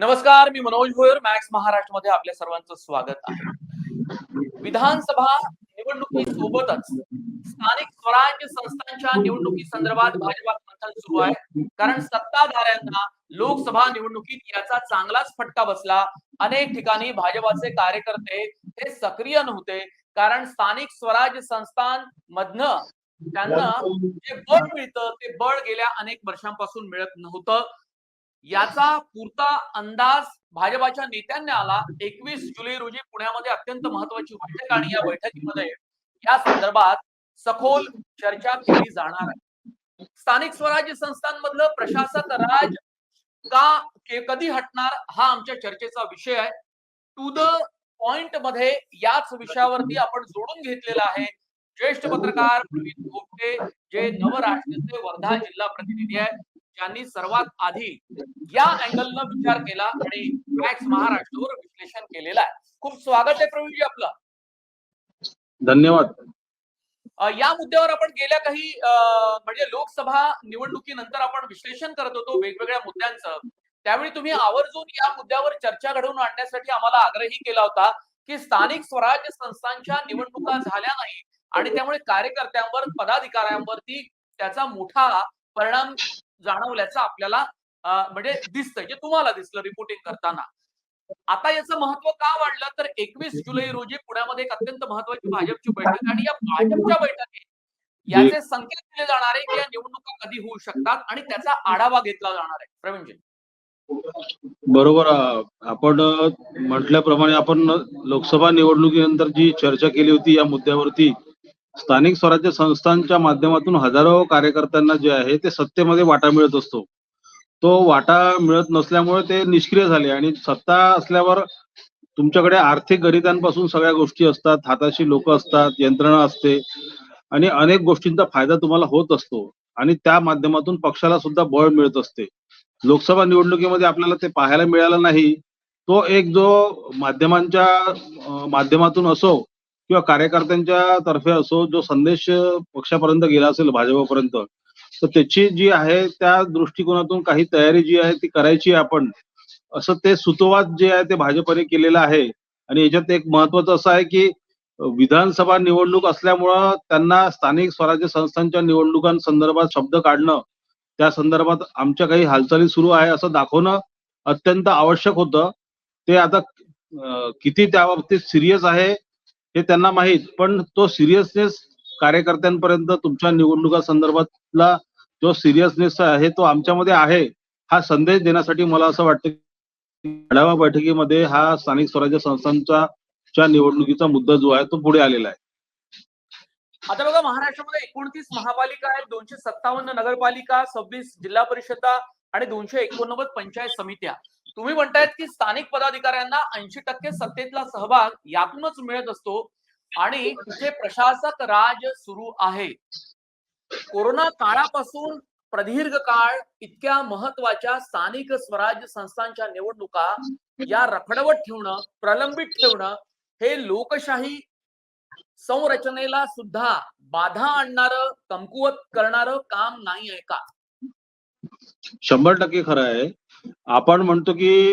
नमस्कार मी मनोज भोयर मॅक्स महाराष्ट्रमध्ये आपल्या सर्वांचं स्वागत आहे. विधानसभा निवडणुकीसोबतच स्थानिक स्वराज्य संस्थांच्या निवडणुकी संदर्भात भाजपात मंथन सुरू आहे. कारण सत्ताधाऱ्यांना लोकसभा निवडणुकीत याचा चांगलाच फटका बसला. अनेक ठिकाणी भाजपाचे कार्यकर्ते हे सक्रिय नव्हते. कारण स्थानिक स्वराज्य संस्थांमधनं त्यांना जे बळ मिळतं ते बळ गेल्या अनेक वर्षांपासून मिळत नव्हतं. याचा पुरता अंदाज भाजपाच्या नेत्यांनी आला. एकवीस जुलै रोजी पुण्यामध्ये अत्यंत महत्वाची बैठक आणि या बैठकीमध्ये या संदर्भात सखोल चर्चा केली जाणार आहे. स्थानिक स्वराज्य संस्थांमधलं प्रशासक राज का कधी हटणार हा आमच्या चर्चेचा विषय आहे. टू द पॉइंटमध्ये याच विषयावरती आपण जोडून घेतलेला आहे. ज्येष्ठ पत्रकार प्रवीण गोपटे जे नवराष्ट्राचे वर्धा जिल्हा प्रतिनिधी आहेत ज्यांनी सर्वात आधी या अँगलनं विचार केला आणि मॅक्स महाराष्ट्रावर विश्लेषण केलेलं आहे. खूप स्वागत आहे प्रवीणजी आपलं. धन्यवाद. या मुद्द्यावर आपण गेल्या काही म्हणजे लोकसभा निवडणुकीनंतर आपण विश्लेषण करत होतो वेगवेगळ्या मुद्द्यांचं. त्यावेळी तुम्ही आवर्जून या मुद्द्यावर चर्चा घडवून आणण्यासाठी आम्हाला आग्रही केला होता की स्थानिक स्वराज्य संस्थांच्या निवडणुका झाल्या नाही आणि त्यामुळे कार्यकर्त्यांवर पदाधिकाऱ्यांवरती त्याचा मोठा परिणाम जाणवल्याचं आपल्याला म्हणजे दिसतंय जे तुम्हाला दिसलं रिपोर्टिंग करताना. आता याचं महत्त्व का वाढलं? तर एकवीस जुलै रोजी पुण्यामध्ये एक अत्यंत महत्वाची भाजपची बैठक आणि या भाजपच्या बैठकीत याचे संकेत दिले जाणार आहे की या निवडणुका कधी होऊ शकतात आणि त्याचा आढावा घेतला जाणार आहे. प्रवीणजी बरोबर आपण म्हटल्याप्रमाणे आपण लोकसभा निवडणुकीनंतर जी चर्चा केली होती या मुद्द्यावरती स्थानिक स्वराज्य संस्थांच्या माध्यमातून हजारो कार्यकर्त्यांना जे आहे ते सत्तेमध्ये वाटा मिळत असतो. तो वाटा मिळत नसल्यामुळे ते निष्क्रिय झाले आणि सत्ता असल्यावर तुमच्याकडे आर्थिक गरितांपासून सगळ्या गोष्टी असतात हाताशी लोक असतात यंत्रणा असते आणि अनेक गोष्टींचा फायदा तुम्हाला होत असतो आणि त्या माध्यमातून पक्षाला सुद्धा बळ मिळत असते. लोकसभा निवडणुकीमध्ये आपल्याला ते पाहायला मिळालं नाही. तो एक जो माध्यमांच्या माध्यमातून असो किंवा कार्यकर्त्यांच्या तर्फे असो जो संदेश पक्षापर्यंत गेला असेल भाजपपर्यंत तर त्याची जी आहे त्या दृष्टिकोनातून काही तयारी जी आहे ती करायची आहे आपण. असं ते सुतोवाद जे आहे ते भाजपने केलेलं आहे. आणि याच्यात एक महत्वाचं असं आहे की विधानसभा निवडणूक असल्यामुळं त्यांना स्थानिक स्वराज्य संस्थांच्या निवडणुकांसंदर्भात शब्द काढणं त्या संदर्भात आमच्या काही हालचाली सुरू आहे असं दाखवणं अत्यंत आवश्यक होतं. ते आता किती त्या बाबतीत सिरियस आहे हे त्यांना माहीत पण तो सिरियसनेस कार्यकर्त्यांपर्यंत तुमच्या निवडणुका संदर्भातला जो सिरियसनेस आहे तो आमच्यामध्ये आहे हा संदेश देण्यासाठी मला असं वाटतं आढावा बैठकीमध्ये हा स्थानिक स्वराज्य संस्थांचा च्या निवडणुकीचा मुद्दा जो आहे तो पुढे आलेला आहे. आता बघा महाराष्ट्रामध्ये एकोणतीस महापालिका आहेत दोनशे सत्तावन्न नगरपालिका सव्वीस जिल्हा परिषदा आणि दोनशे एकोणनव्वद पंचायत समित्या. तुम्ही म्हणतायत की स्थानिक पदाधिकाऱ्यांना ऐंशी टक्के सत्तेतला सहभाग यातूनच मिळत असतो आणि तिथे प्रशासक राज सुरू आहे. कोरोना काळापासून प्रदीर्घ काळ इतक्या महत्त्वाच्या स्थानिक स्वराज्य संस्थांच्या निवडणुका या रखडवत ठेवणं प्रलंबित ठेवणं हे लोकशाही संरचनेला सुद्धा बाधा आणणारं कमकुवत करणार काम नाही आहे का? शंभर टक्के खरं आहे. आपण म्हणतो की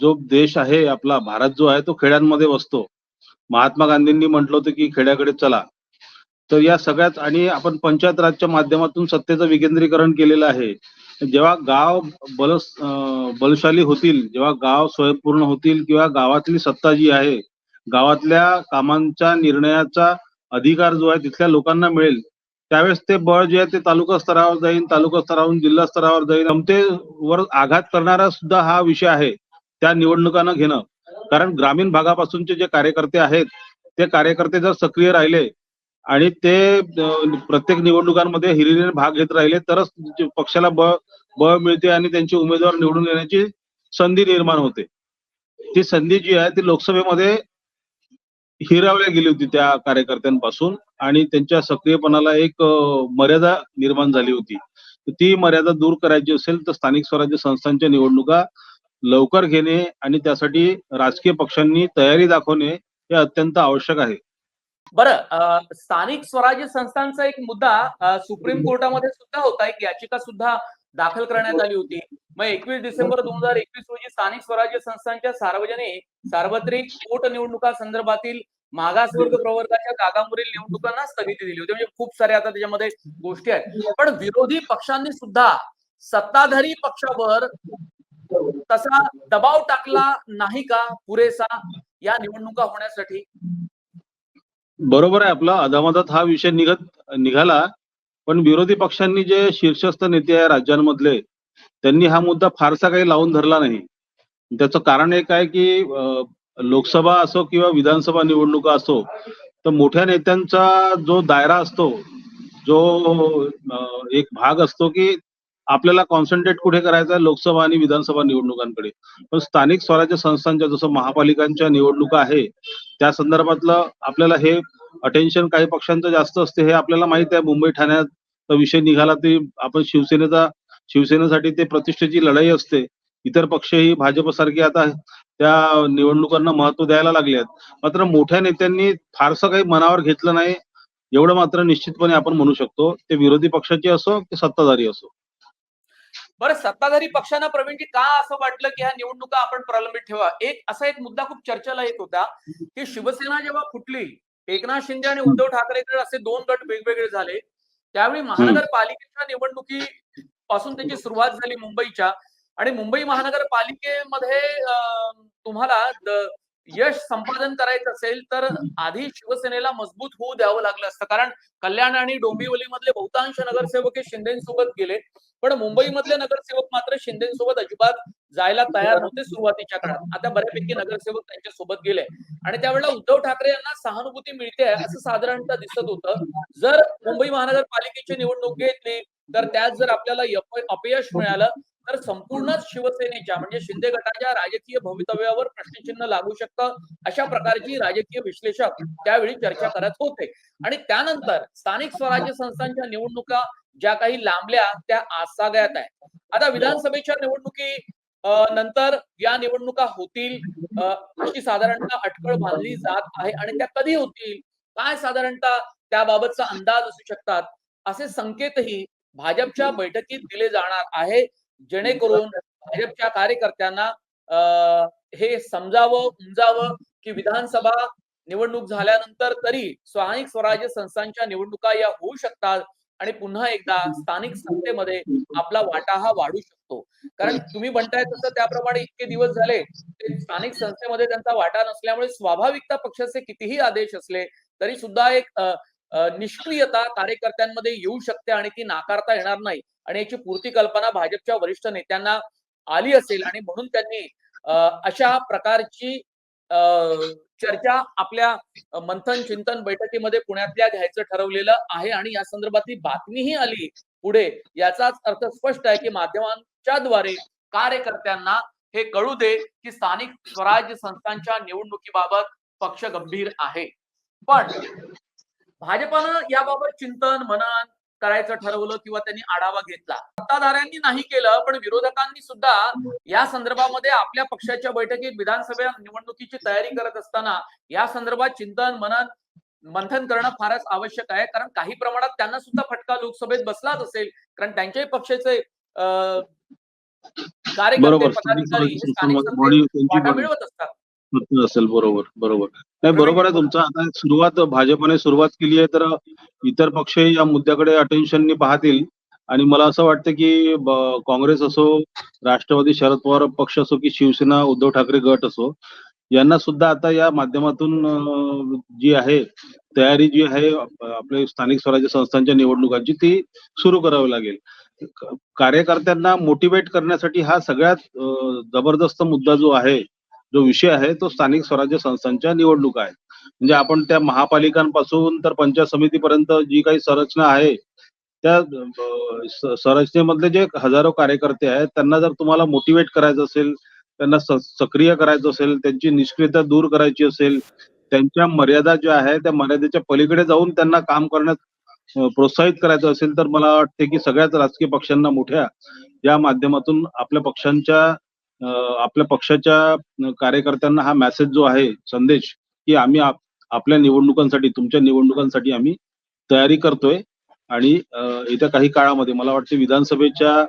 जो देश आहे आपला भारत जो आहे तो खेड्यांमध्ये बसतो महात्मा गांधींनी म्हटलं होतं की खेड्याकडे चला. तर या सगळ्याच आणि आपण पंचायत राजच्या माध्यमातून सत्तेचं विकेंद्रीकरण केलेलं आहे. जेव्हा गाव बल बलशाली होतील जेव्हा गाव स्वयंपूर्ण होतील किंवा गावातली सत्ता जी आहे गावातल्या कामांच्या निर्णयाचा अधिकार जो आहे तिथल्या लोकांना मिळेल. त्यावेळेस ते बळ जे आहे ते तालुका स्तरावर जाईल तालुका स्तरावरून जिल्हा स्तरावर जाईल क्षमतेवर आघात करणारा सुद्धा हा विषय आहे त्या निवडणुकांना घेणं. कारण ग्रामीण भागापासूनचे जे कार्यकर्ते आहेत ते कार्यकर्ते जर सक्रिय राहिले आणि ते प्रत्येक निवडणुकांमध्ये हिरिरीने भाग घेत राहिले तरच पक्षाला बळ बळ मिळते आणि त्यांचे उमेदवार निवडून येण्याची संधी निर्माण होते. ती संधी जी आहे ती लोकसभेमध्ये हिरावल्या गेली होती त्या कार्यकर्त्यांपासून आणि त्यांच्या सक्रियपणाला एक मर्यादा निर्माण झाली होती. ती मर्यादा दूर करायची असेल तर स्थानिक स्वराज्य संस्थांच्या निवडणुका लवकर घेणे आणि त्यासाठी राजकीय पक्षांनी तयारी दाखवणे हे अत्यंत आवश्यक आहे. बरं स्थानिक स्वराज्य संस्थांचा एक मुद्दा सुप्रीम कोर्टामध्ये सुद्धा होता. एक याचिका सुद्धा दाखल करण्यात आली होती. मग एकवीस डिसेंबर दोन हजार एकवीस रोजी स्थानिक स्वराज्य संस्थांच्या सार्वजनिक सार्वत्रिक पोटनिवडणुका संदर्भातील मागासवर्ग प्रवर्गाच्या जागांवरील निवडणुकांना स्थगिती दिली होती. म्हणजे खूप साऱ्या आता त्याच्यामध्ये गोष्टी आहेत. पण विरोधी पक्षांनी सुद्धा सत्ताधारी पक्षावर तसा दबाव टाकला नाही का पुरेसा या निवडणुका होण्यासाठी? बरोबर आहे. आपला अदामदात हा विषय निघत निघाला. पण विरोधी पक्षांनी जे शीर्षस्थ नेते आहे राज्यांमधले त्यांनी हा मुद्दा फारसा काही लावून धरला नाही. त्याचं कारण एक आहे की लोकसभा असो किंवा विधानसभा निवडणुका असो तर मोठ्या नेत्यांचा जो दायरा असतो जो एक भाग असतो की आपल्याला कॉन्सन्ट्रेट कुठे करायचं आहे? लोकसभा आणि विधानसभा निवडणुकांकडे. पण स्थानिक स्वराज्य संस्थांच्या जसं महापालिकांच्या निवडणुका आहे त्या संदर्भातलं आपल्याला हे अटेन्शन काही पक्षांचं जास्त असते हे आपल्याला माहीत आहे. मुंबई ठाण्यात विषय निघाला ते आपण शिवसेनेचा शिवसेनेसाठी ते प्रतिष्ठेची लढाई असते. इतर पक्षही भाजपसारखे आता त्या निवडणुकांना महत्त्व द्यायला लागले आहेत. मात्र मोठ्या नेत्यांनी फारसं काही मनावर घेतलं नाही. एवढं मात्र निश्चितपणे आपण म्हणू शकतो. ते विरोधी पक्षाचे असो की सत्ताधारी असो. बरं सत्ताधारी पक्षांना प्रवीणजी का असं वाटलं की ह्या निवडणुका आपण प्रलंबित ठेवा? एक असा एक मुद्दा खूप चर्चेला येत होता की शिवसेना जेव्हा फुटली एकनाथ शिंदे आणि उद्धव ठाकरेकडे असे दोन गट वेगवेगळे झाले. त्यावेळी महानगरपालिकेच्या निवडणुकी पासून त्याची सुरुवात झाली मुंबईच्या. आणि मुंबई महानगरपालिकेमध्ये तुम्हाला द- यश संपादन करायचं असेल तर आधी शिवसेनेला मजबूत होऊ द्यावं लागलं असतं. कारण कल्याण आणि डोंबिवलीमधले बहुतांश नगरसेवक हे शिंदेसोबत गेले. पण मुंबईमधले नगरसेवक मात्र शिंदेसोबत अजिबात जायला तयार नव्हते सुरुवातीच्या काळात. आता बऱ्यापैकी नगरसेवक त्यांच्यासोबत गेले. आणि त्यावेळेला उद्धव ठाकरे यांना सहानुभूती मिळते असं साधारणतः दिसत होतं. जर मुंबई महानगरपालिकेची निवडणूक घेतली तर त्यात जर आपल्याला अपयश मिळालं तर संपूर्णच शिवसेनेच्या म्हणजे शिंदे गटाच्या राजकीय भवितव्यावर प्रश्नचिन्ह लागू शकतं अशा प्रकारची राजकीय विश्लेषक त्यावेळी चर्चा करत होते. आणि त्यानंतर स्थानिक स्वराज्य संस्थांच्या निवडणुका ज्या काही लांबल्या त्या आसाग्यात आहे आता विधानसभेच्या निवडणुकी नंतर या निवडणुका होतील अशी साधारणतः अटकळ बांधली जात आहे आणि त्या कधी होतील? काय साधारणतः त्याबाबतचा अंदाज असू शकतात? असे संकेतही भाजपच्या बैठकीत दिले जाणार आहे. जेणेकरून भाजपच्या कार्यकर्त्यांना हे समजावं उमजावं की विधानसभा निवडणूक झाल्यानंतर तरी स्थानिक स्वराज्य संस्थांच्या निवडणुका या होऊ शकतात आणि पुन्हा एकदा स्थानिक सत्तेमध्ये आपला वाटा हा वाढू शकतो. कारण तुम्ही म्हणताय तसं त्याप्रमाणे इतके दिवस झाले ते स्थानिक संस्थेमध्ये त्यांचा वाटा नसल्यामुळे स्वाभाविकता पक्षाचे कितीही आदेश असले तरी सुद्धा एक निष्क्रियता कार्यकर्त्यांमध्ये येऊ शकते आणि ती नाकारता येणार नाही. आणि याची पूर्ती कल्पना भाजपच्या वरिष्ठ नेत्यांना आली असेल आणि म्हणून त्यांनी अशा प्रकारची चर्चा आपल्या मंथन चिंतन बैठकीमध्ये पुण्यातल्या घ्यायचं ठरवलेलं आहे. आणि या संदर्भातली बातमीही आली पुढे. याचाच अर्थ स्पष्ट आहे की माध्यमांच्या द्वारे कार्यकर्त्यांना हे कळू दे की स्थानिक स्वराज्य संस्थांच्या निवडणुकीबाबत पक्ष गंभीर आहे. पण भाजपानं याबाबत चिंतन मनन करायचं ठरवलं किंवा त्यांनी आढावा घेतला. सत्ताधाऱ्यांनी नाही केलं पण विरोधकांनी सुद्धा या संदर्भामध्ये आपल्या पक्षाच्या बैठकीत विधानसभा निवडणुकीची तयारी करत असताना या संदर्भात चिंतन मनन मंथन करणं फारच आवश्यक आहे. कारण काही प्रमाणात त्यांना सुद्धा फटका लोकसभेत बसलाच असेल. कारण त्यांच्याही पक्षाचे कार्यकर्ते पदाधिकारी मिळवत असतात. होत असेल बरोबर बरोबर. नाही बरोबर आहे तुमचं. आता सुरुवात भाजपने सुरुवात केली आहे तर इतर पक्षही या मुद्द्याकडे अटेन्शननी पाहतील. आणि मला असं वाटतं की काँग्रेस असो राष्ट्रवादी शरद पवार पक्ष असो की शिवसेना उद्धव ठाकरे गट असो यांना सुद्धा आता या माध्यमातून जी आहे तयारी जी आहे आपले स्थानिक स्वराज्य संस्थांच्या निवडणुकांची ती सुरू करावी लागेल. कार्यकर्त्यांना मोटिवेट करण्यासाठी हा सगळ्यात जबरदस्त मुद्दा जो आहे जो विषय आहे तो स्थानिक स्वराज्य संस्थांच्या निवडणुका आहे म्हणजे आपण त्या महापालिकांपासून तर पंचायत समितीपर्यंत जी काही संरचना आहे त्या संरचनेमधले जे हजारो कार्यकर्ते आहेत त्यांना जर तुम्हाला मोटिवेट करायचं असेल त्यांना स- सक्रिय करायचं असेल त्यांची निष्क्रियता दूर करायची असेल त्यांच्या मर्यादा ज्या आहे त्या मर्यादेच्या पलीकडे जाऊन त्यांना काम करण्यात प्रोत्साहित करायचं असेल तर मला वाटते की सगळ्याच राजकीय पक्षांना मोठ्या या माध्यमातून आपल्या पक्षांच्या आपल्या पक्षाच्या कार्यकर्त्यांना हा मेसेज जो आहे संदेश की आम्ही आप- आपल्या निवडणुकांसाठी तुमच्या निवडणुकांसाठी आम्ही तयारी करतोय. आणि येत्या काही काळामध्ये मला वाटते विधानसभेच्या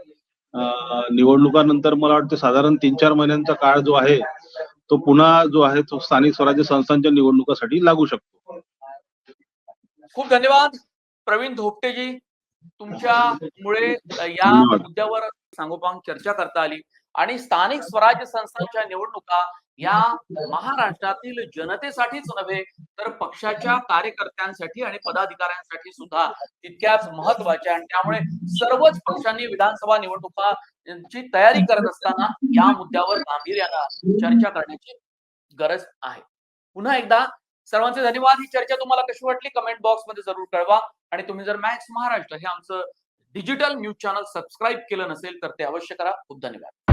निवडणुकानंतर मला वाटतं साधारण तीन चार महिन्यांचा काळ जो आहे तो पुन्हा जो आहे तो स्थानिक स्वराज्य संस्थांच्या निवडणुकासाठी लागू शकतो. खूप धन्यवाद. प्रवीण धोपटेजी तुमच्यामुळे या. मुद्द्यावर सांगोपांग चर्चा करता आली. आणि स्थानिक स्वराज्य संस्थांच्या निवडणुका या महाराष्ट्रातील जनतेसाठीच नव्हे तर पक्षाच्या कार्यकर्त्यांसाठी आणि पदाधिकाऱ्यांसाठी सुद्धा तितक्याच महत्त्वाच्या आणि त्यामुळे सर्वच पक्षांनी विधानसभा निवडणुका ची तयारी करत असताना या मुद्द्यावर गांभीर्यानं चर्चा करण्याची गरज आहे. पुन्हा एकदा सर्वांचे धन्यवाद. ही चर्चा तुम्हाला कशी वाटली? कमेंट बॉक्समध्ये जरूर कळवा. आणि तुम्ही जर मॅक्स महाराष्ट्र हे आमचं डिजिटल न्यूज चॅनल सबस्क्राईब केलं नसेल तर ते अवश्य करा. खूप धन्यवाद.